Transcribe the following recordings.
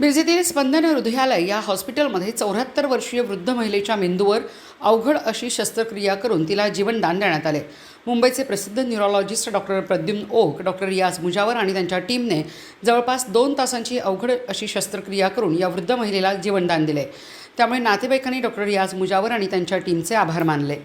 मिरजेतील स्पंदन हृदयालय या हॉस्पिटलमध्ये चौऱ्याहत्तर वर्षीय वृद्ध महिलेच्या मेंदूवर अवघड अशी शस्त्रक्रिया करून तिला जीवनदान देण्यात आले. मुंबईचे प्रसिद्ध neurologist doctor Pradyumna Oak doctor Riyaz Mujawar आणि त्यांच्या टीमने जवळपास दोन तासांची अवघड अशी शस्त्रक्रिया करून या वृद्ध महिलेला जीवनदान दिले. त्यामुळे नातेवाईकांनी डॉक्टर रियाज मुजावर आणि त्यांच्या टीमचे आभार मानले.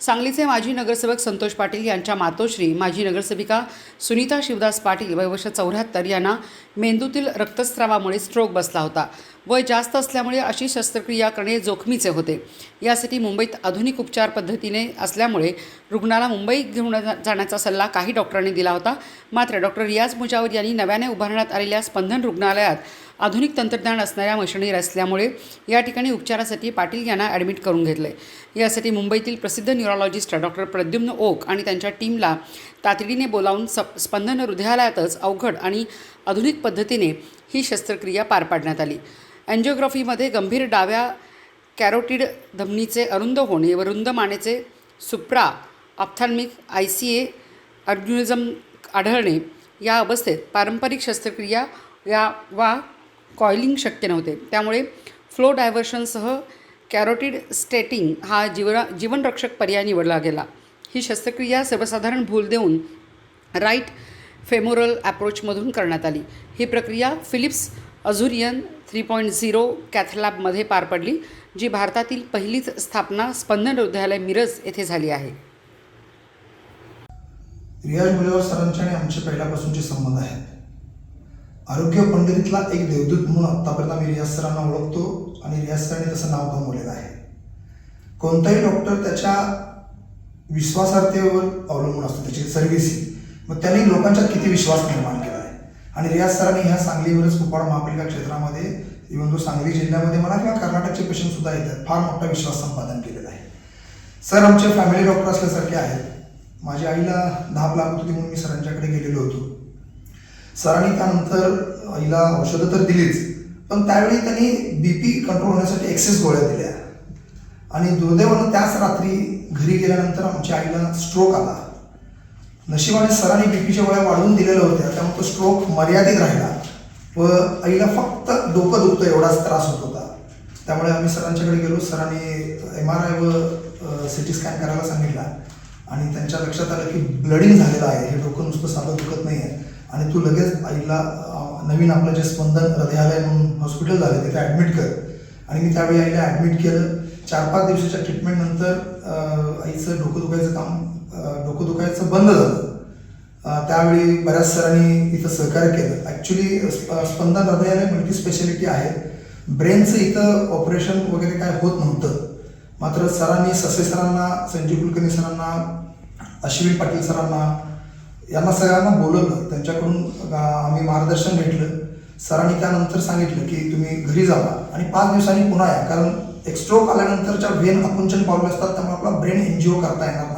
सांगलीचे माजी नगरसेवक संतोष पाटील यांच्या मातोश्री माजी नगरसेविका सुनीता शिवदास पाटील वय वर्ष चौऱ्याहत्तर यांना मेंदूतील रक्तस्रावामुळे स्ट्रोक बसला होता. वय जास्त असल्यामुळे अशी शस्त्रक्रिया करणे जोखमीचे होते. यासाठी मुंबईत आधुनिक उपचार पद्धतीने असल्यामुळे रुग्णाला मुंबईत घेऊन जा- जाण्याचा सल्ला काही डॉक्टरांनी दिला होता. मात्र डॉक्टर रियाज मुजावर यांनी नव्याने उभारण्यात आलेल्या स्पंदन रुग्णालयात आधुनिक तंत्रज्ञान असणाऱ्या मशिनरी असल्यामुळे या ठिकाणी उपचारासाठी पाटील यांना ॲडमिट करून घेतले. यासाठी मुंबईतील प्रसिद्ध न्यूरोलॉजिस्ट डॉक्टर प्रद्युम्न ओक आणि त्यांच्या टीमला तातडीने बोलावून सप स्पंदन हृदयालयातच अवघड आणि आधुनिक पद्धतीने ही शस्त्रक्रिया पार पाडण्यात आली. अँजिओग्राफीमध्ये गंभीर डाव्या कॅरोटिड धमनीचे अरुंद होणे व रुंद मानेचे supra ophthalmic I C A अर्ग्युनिझम आढळणे या अवस्थेत पारंपरिक शस्त्रक्रिया या वा कॉइलिंग शक्य नव्हते. त्यामुळे फ्लो डायव्हर्शनसह कॅरोटिड स्टेटिंग हा जीवना जीवनरक्षक पर्याय निवडला गेला. ही शस्त्रक्रिया सर्वसाधारण भूल देऊन राईट फेमोरल ॲप्रोचमधून करण्यात आली. ही प्रक्रिया Philips Azurion three point zero कॅथलॅबमध्ये पार पडली जी भारतातील पहिलीच स्थापना स्पंदन हृदयालय मिरज येथे झाली आहे. रियाज मुलेवर सरांचे आणि आमचे पहिल्यापासूनचे संबंध आहेत. आरोग्य पंढरीतला एक देवदूत म्हणून आत्तापर्यंत आम्ही रियाज सरांना ओळखतो आणि रियाज सरांनी तसं नाव कमवलेलं आहे. कोणताही डॉक्टर त्याच्या विश्वासार्हतेवर अवलंबून असतो त्याची सर्व्हिस मग त्यांनी लोकांच्यात किती विश्वास निर्माण केला? आहे आणि रियाज सरांनी ह्या सांगलीवरच कुपाड महापालिका क्षेत्रामध्ये इव्हन तो सांगली जिल्ह्यामध्ये म्हणा किंवा कर्नाटकचे पेशंट सुद्धा येतात फार मोठा विश्वास संपादन केलेला आहे. सर आमचे फॅमिली डॉक्टर असल्यासारखे आहेत. माझ्या आईला धाप लागत होती म्हणून मी सरांच्याकडे गेलेलो होतो. सरांनी त्यानंतर आईला औषधं तर दिलीच पण त्यावेळी त्यांनी बी पी कंट्रोल होण्यासाठी एक्सेस गोळ्या दिल्या. आणि दुर्दैवानं त्याच रात्री घरी गेल्यानंतर आमच्या आईला स्ट्रोक आला. नशिबाने सरांनी बीपीच्या गोळ्या वाढवून दिलेल्या होत्या त्यामुळे तो स्ट्रोक मर्यादित राहिला. व आईला फक्त डोकं दुखतं एवढाच त्रास होत होता. त्यामुळे आम्ही सरांच्याकडे गेलो. सरांनी एम आर आय व सी टी स्कॅन करायला सांगितला. आणि त्यांच्या लक्षात आलं की ब्लडिंग झालेलं आहे. हे डोकं नुसतं साधं दुखत नाही आहे आणि तू लगेच आईला नवीन आपलं जे स्पंदन हृदयालय म्हणून हॉस्पिटल झालं तिथे ॲडमिट कर. आणि मी त्यावेळी आईला ॲडमिट केलं. चार पाच दिवसाच्या ट्रीटमेंटनंतर आईचं डोकं दुखायचं काम डोकं दुखायचं बंद झालं. त्यावेळी बऱ्याच सरांनी इथं सहकार्य केलं. Actually Spandan Hridayalaya multi speciality आहे. ब्रेनचं इथं ऑपरेशन वगैरे काय होत नव्हतं. मात्र सरांनी ससे सरांना संजीव कुलकर्णी सरांना अश्विन पाटील सरांना यांना सगळ्यांना बोलवलं. त्यांच्याकडून आम्ही मार्गदर्शन घेतलं सरांनी त्यानंतर सांगितलं की तुम्ही घरी जावा आणि पाच दिवसांनी पुन्हा या. कारण एक स्ट्रोक आल्यानंतरच्या वेन आकुंचन पावले असतात त्यामुळे आपला ब्रेन एनजीओ करता येणार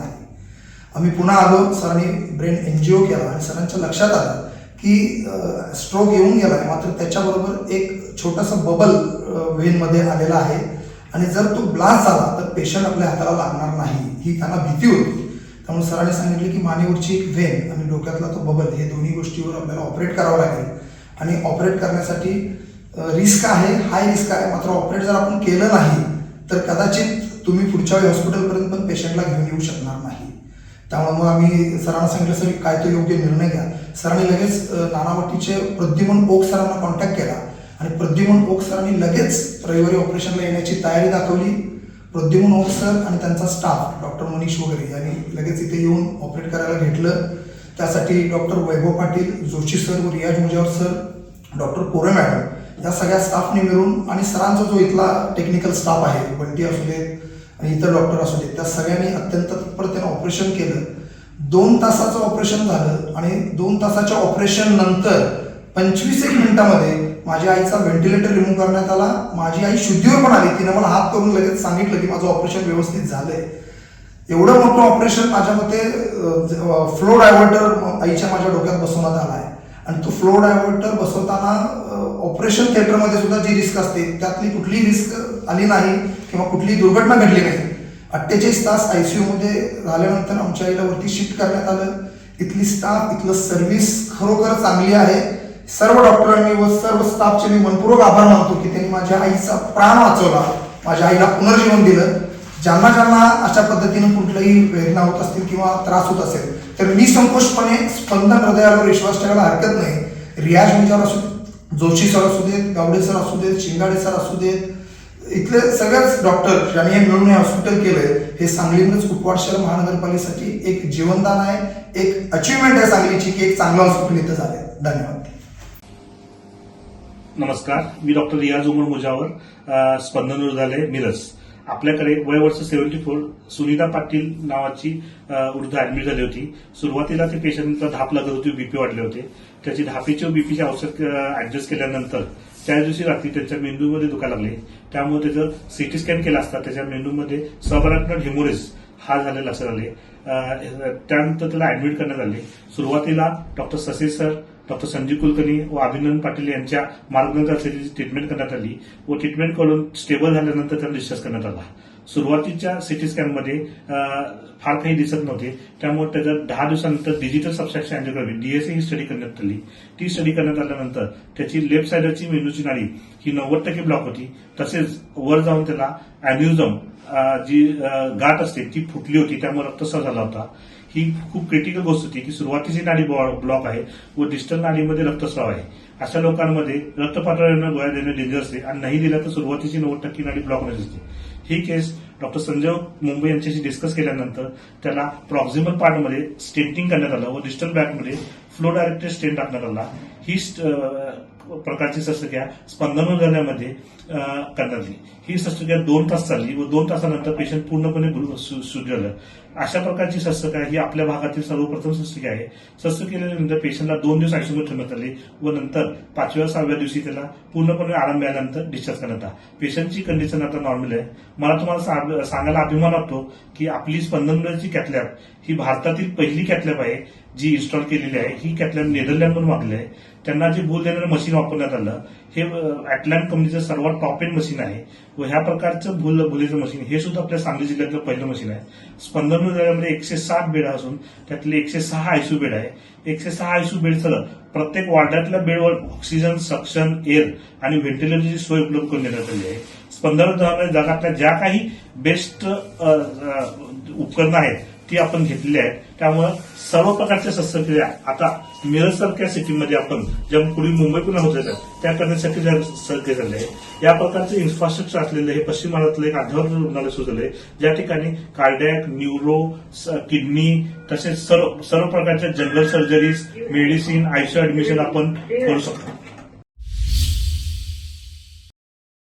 आम्ही पुन्हा आलो सरांनी ब्रेन एन जी ओ केला आणि सरांच्या लक्षात आलं की स्ट्रोक येऊन गेला आहे मात्र त्याच्याबरोबर एक छोटासा बबल वेनमध्ये आलेला आहे. आणि जर तो ब्लास्ट झाला तर पेशंट आपल्या हाताला लागणार नाही. ही त्यांना भीती होती. त्यामुळे सरांनी सांगितले की मानेवरची एक वेन आणि डोक्यातला तो बबल हे दोन्ही गोष्टीवर आपल्याला ऑपरेट करावं लागेल. आणि ऑपरेट करण्यासाठी रिस्क आहे हाय रिस्क आहे मात्र ऑपरेट जर आपण केलं नाही तर कदाचित तुम्ही पुढच्या वेळी हॉस्पिटलपर्यंत पण पेशंटला घेऊन येऊ शकणार नाही. त्यामुळे मग आम्ही सरांना सांगितलं सर काय तो योग्य निर्णय घ्या. सरांनी लगेच नानावटीचे प्रद्युमन ओक सरांना कॉन्टॅक्ट केला. आणि प्रद्युमन ओक सरांनी लगेच रविवारी ऑपरेशनला येण्याची तयारी दाखवली. प्रद्युमन ओक सर आणि त्यांचा स्टाफ डॉक्टर मनीष वगैरे यांनी लगेच इथे येऊन ऑपरेट करायला घेतलं. त्यासाठी डॉक्टर वैभव पाटील जोशी सर व Riyaz Mujawar sir doctor Kore madam या सगळ्या स्टाफने मिळून आणि सरांचा जो इथला टेक्निकल स्टाफ आहे बंटी असू देत आणि इतर डॉक्टर असू देत त्या सगळ्यांनी अत्यंत तत्परतेने ऑपरेशन केलं. दोन तासाचं ऑपरेशन झालं आणि दोन तासाच्या ऑपरेशन नंतर पंचवीस एक मिनिटामध्ये माझ्या आईचा व्हेंटिलेटर रिमूव्ह करण्यात आला. माझी आई शुद्धीवर पण आली. तिने मला हात करून लगेच सांगितलं की माझं ऑपरेशन व्यवस्थित झालंय. एवढं मोठं ऑपरेशन माझ्या मते फ्लो डायव्हर्टर आईच्या माझ्या डोक्यात बसवण्यात आला आहे आणि तो फ्लो डायव्हर्टर बसवताना ऑपरेशन थिएटरमध्ये सुद्धा जी रिस्क असते त्यातली कुठली रिस्क आली नाही किंवा कुठली दुर्घटना घडली नाही. अठ्ठेचाळीस तास आय सी यूमध्ये झाल्यानंतर आमच्या आईला वरती शिफ्ट करण्यात आलं. इथली स्टाफ इथलं सर्व्हिस खरोखर चांगली आहे. सर्व डॉक्टरांनी व सर्व स्टाफचे मी मनपूर्वक आभार मानतो की त्यांनी माझ्या आईचा प्राण वाचवला. माझ्या आईला पुनर्जीवन दिलं. ज्यांना ज्यांना अशा पद्धतीनं कुठलंही वेदना होत असतील किंवा त्रास होत असेल तर निसंकोचपणे स्पंदन हृदयावर विश्वास ठेवायला हरकत नाही. रियाज विचार असू जोशी सर असू देत गावडे सर असू देत शिंगाडे सर असू देत इथले सगळेच डॉक्टर ज्यांनी हे मिळून हे हॉस्पिटल केलंय हे सांगलीमध्येच कुपवाड शहर महानगरपालिकेसाठी एक जीवनदान आहे एक अचिव्हमेंट आहे सांगलीची की एक चांगलं हॉस्पिटल इथं झालंय. धन्यवाद. नमस्कार मी डॉक्टर रियाज उमर मुजावर स्पंदन रुग्णालय मिरज. आपल्याकडे वय वर्ष सेव्हन्टी फोर सुनीता पाटील नावाची वृद्ध ऍडमिट झाली होती. सुरुवातीला ते पेशंटला धाप लागत होती बीपी वाढले होते. त्याची धापीचे बीपीचे औषध ऍडजस्ट केल्यानंतर त्या दिवशी रात्री त्यांच्या मेंदूमध्ये दुखायला लागले. त्यामुळे त्याचं सिटी स्कॅन केला असता त्याच्या मेंदूमध्ये सबराक्नड हेमोरेज हा झालेला असं झाले. त्यानंतर त्याला ऍडमिट करण्यात आले. सुरुवातीला डॉक्टर ससे सर डॉक्टर संजीव कुलकर्णी व अभिनंदन पाटील यांच्या मार्गदर्शनाखाली ट्रीटमेंट करण्यात आली व ट्रीटमेंट करून स्टेबल झाल्यानंतर त्याला डिस्चार्ज करण्यात आला. सुरुवातीच्या सिटी स्कॅनमध्ये फार काही दिसत नव्हते. त्यामुळे त्याच्या दहा दिवसानंतर डिजिटल सबस्ट्रॅक्शन अँजिओग्राफी डीएसए ही स्टडी करण्यात आली. ती स्टडी करण्यात आल्यानंतर त्याची लेफ्ट साईडची मेंदूची नाडी ही नव्वद टक्के ब्लॉक होती. तसेच वर जाऊन त्याला अॅन्युझम जी गाठ असते ती फुटली होती. त्यामुळे रक्तस्राव झाला होता. ही खूप क्रिटिकल गोष्ट होती की सुरुवातीची नाडी ब्लॉक आहे व डिस्टल नाडीमध्ये रक्तस्राव आहे. अशा लोकांमध्ये रक्तपातळीनं गोळ्या देणं डेंजर असते आणि नाही दिल्या तर सुरुवातीची नव्वद टक्के नाडी ब्लॉक होण्याची असते. ही केस डॉक्टर संजय मुंबई यांच्याशी डिस्कस केल्यानंतर त्याला प्रॉक्झिमल पार्टमध्ये स्टेंटिंग करण्यात आलं व डिस्टल बॅकमध्ये फ्लो डायरेक्टेड स्टेंट टाकण्यात आला. ही प्रकारची शस्त्रक्रिया स्पंदन करण्यामध्ये करण्यात आली. ही शस्त्रक्रिया दोन तास चालली व दोन तासानंतर पेशंट पूर्णपणे गुरु- सु- अशा प्रकारची शस्त्रक्रिया ही आपल्या भागातील सर्वप्रथम शस्त्रक्रिया आहे. शस्त्रक्रियेनंतर पेशंटला दोन दिवस आयसीयूमध्ये ठेवण्यात आले व नंतर पाचव्या सहाव्या दिवशी त्याला पूर्णपणे आराम मिळाल्यानंतर डिस्चार्ज करण्यात आला. पेशंटची कंडिशन आता नॉर्मल आहे. मला तुम्हाला सांगायला अभिमान वाटतो की आपली स्पंदनची कॅथलॅब ही भारतातील पहिली कॅथलॅब आहे जी इन्स्टॉल केलेली आहे. ही कॅथलॅब नेदरलँडमधून मागली आहे. त्यांना जे भूल देणारं मशीन वापरण्यात आलं हे अटलँट कंपनीचं सर्वात टॉप एंड मशीन आहे. व ह्या प्रकारचं भूल भुलेचं मशीन हे सुद्धा आपल्या सांगली जिल्ह्यातलं पहिलं मशीन आहे. स्पंदन रुग्णालयामध्ये एकशे सात बेड असून त्यातले एकशे सहा आयसीयू बेड आहे. एकशे सहा आयसीयू बेडचं प्रत्येक वार्डातल्या बेडवर ऑक्सिजन सक्शन एअर आणि व्हेंटिलेटरची सोय उपलब्ध करून देण्यात आली आहे. स्पंदन रुग्णालय जगातल्या ज्या काही बेस्ट उपकरणं आहेत ती आपण घेतलेली आहे त्यामुळं सर्व प्रकारच्या शस्त्रक्रिया आता मिरज सारख्या सिटीमध्ये आपण ज्या पूर्वी मुंबई पुन्हा होत होत्या त्या करण्यासाठी ज्या झाले आहे या प्रकारचं इन्फ्रास्ट्रक्चर असलेलं हे पश्चिम महाराष्ट्रातलं एक आधार रुग्णालय सुरू झालंय. ज्या ठिकाणी कार्डॅक न्यूरो किडनी तसेच सर्व सर्व प्रकारच्या general surgeries medicine ICU admission आपण करू शकतो.